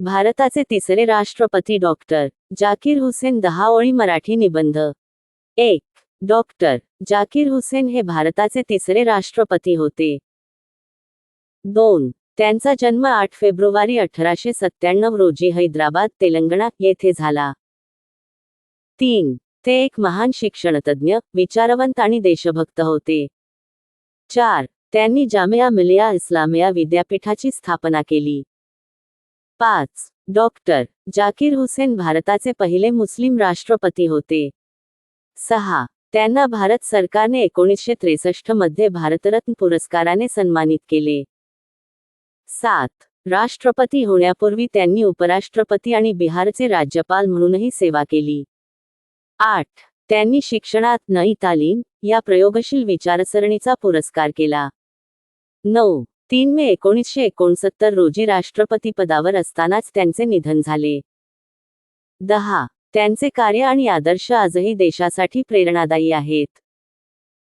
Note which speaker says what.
Speaker 1: भारताचे तिसरे राष्ट्रपती डॉक्टर जाकीर हुसेन दहा ओळी मराठी निबंध. एक. डॉक्टर जाकीर हुसेन हे भारताचे तिसरे राष्ट्रपती होते. दोन. त्यांचा जन्म आठ फेब्रुवारी अठराशे सत्त्याण्णव रोजी हैदराबाद तेलंगणा येथे झाला. तीन. ते एक महान शिक्षणतज्ञ विचारवंत आणि देशभक्त होते. चार. त्यांनी जामिया मिलिया इस्लामिया विद्यापीठाची स्थापना केली. पाच. डॉक्टर. जाकीर हुसेन भारताचे पहिले मुस्लिम राष्ट्रपती होते. सहा. त्यांना भारत सरकारने एकोणीसशे त्रेसष्टमध्ये भारतरत्न पुरस्काराने सन्मानित केले. सात. राष्ट्रपती होण्यापूर्वी त्यांनी उपराष्ट्रपती आणि बिहारचे राज्यपाल म्हणूनही सेवा केली. आठ. त्यांनी शिक्षणात नई तालीम या प्रयोगशील विचारसरणीचा पुरस्कार केला. नऊ. तीन मे एकोणीसशे एकोणसत्तर रोजी राष्ट्रपती पदावर असतानाच त्यांचे निधन झाले. दहा. त्यांचे कार्य आणि आदर्श आजही देशासाठी प्रेरणादायी आहेत.